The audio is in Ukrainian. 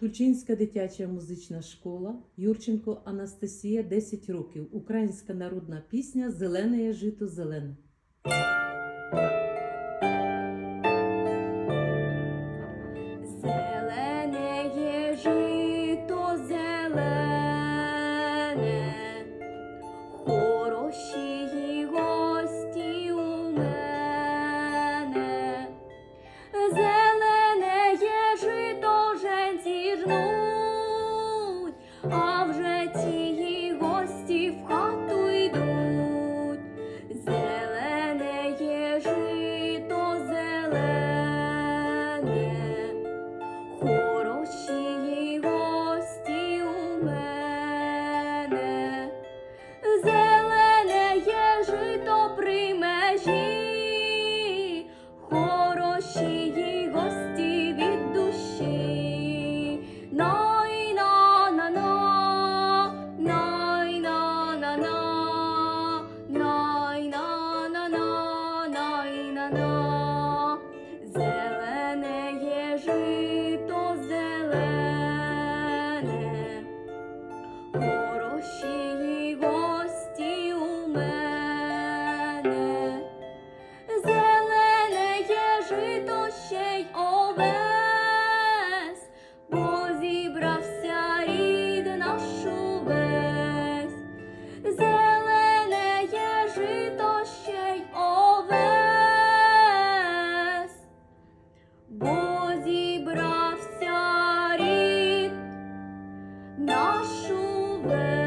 Тульчинська дитяча музична школа Юрченко Анастасія 10 років. Українська народна пісня Зелене є жито зелене. Хороші небес, бо зібрався рід наш увесь, зелене є жито ще й овес, бо зібрався рід наш увесь.